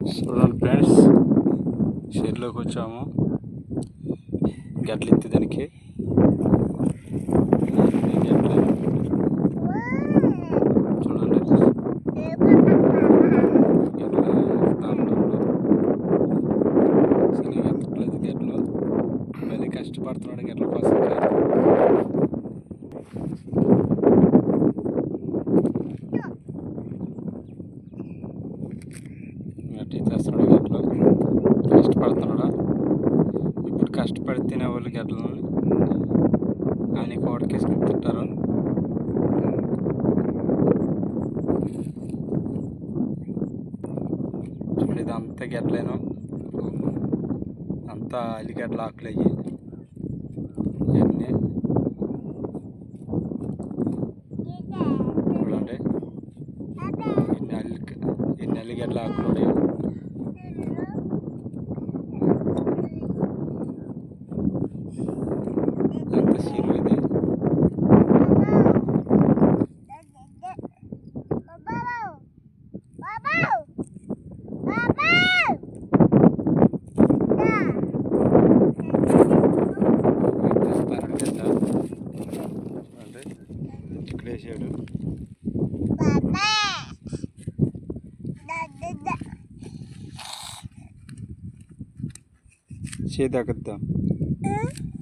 చూడండి ఫ్రెండ్స్ షెడ్లోకి వచ్చాము గట్లెత్తి దానికి ఈ గడ్డలు. చూడండి గడ్డలు దాంట్లో సరిగా ఎత్తట్లేదు గడ్డలు మళ్ళీ కష్టపడుతున్నాడు గడ్డల కోసం గట్టి చేస్తున్నాడు గడ్డలు కష్టపడుతున్నాడా? ఇప్పుడు కష్టపడి తినే వాళ్ళు గడ్డలను ఆయన కోటకేసుకుని తింటారు? చూడు ఇది అంతా గడ్డలేను అంతా అల్లిగడ్డలు ఆకులు అయ్యి ఇవన్నీ. చూడండి. ఎన్ని అల్లి ఎన్ని అల్లిగడ్డల ఆకులు చేతి ఆకద్దాం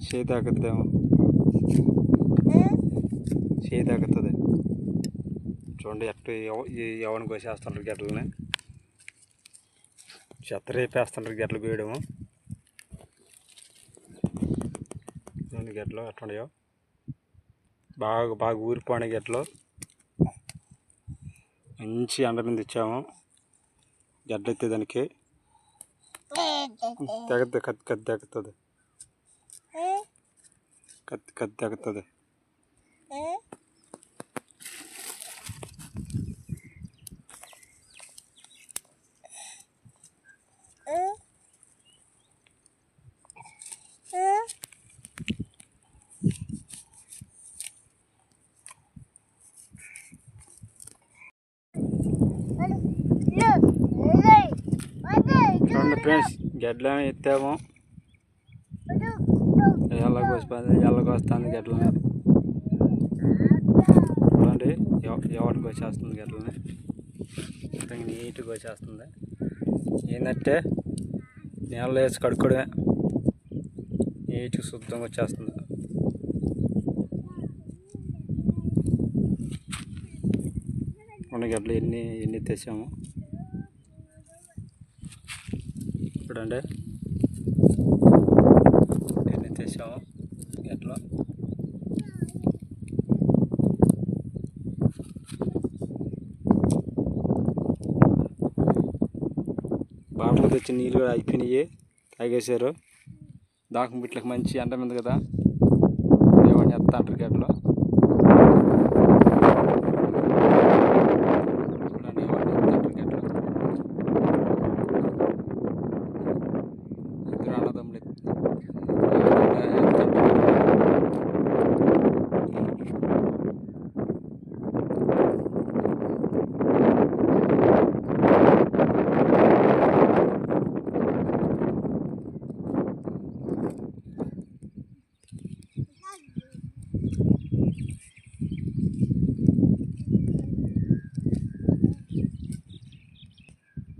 చేతి చూడండి ఎట్టు ఎవరిని కోసేస్తుంటారు గెడ్లని చెత్త రేపేస్తుంటారు గెడ్లు కోయడము చూడండి గెడ్లు ఎట్లున్నాయో బాగా బాగా ఊరిపోయిన గెడ్లు మంచి ఎండ మీద ఇచ్చాము గడ్డ ఎత్తేదానికి దానికి కత్తి కత్తి తెగుతుంది కత్తి కత్తి తెగుతుంది చూడండి ఫ్రెండ్స్ గడ్డలని ఎత్తాము ఎల్లకి వస్తుంది ఎల్లకి వస్తుంది గడ్డలని? చూడండి ఎవరికి వచ్చేస్తుంది గడ్డలని? మొత్తం నీట్గా వచ్చేస్తుంది. ఏంటంటే నీళ్ళు వేసి కడుక్కోవడమే. నీట్గా శుద్ధంగా వచ్చేస్తుంది. ఉన్న గడ్డలు ఎన్ని ఎన్ని తెచ్చాము. చూడండి ఎన్ని తెచ్చాము ఎట్లా? బాటలు తెచ్చిన నీళ్ళు కూడా అయిపోయినాయి తాగేశారు. దాకం బిట్లకు మంచి ఎండ మీద కదా. ఏమని చెప్తా అంటారు గట్లో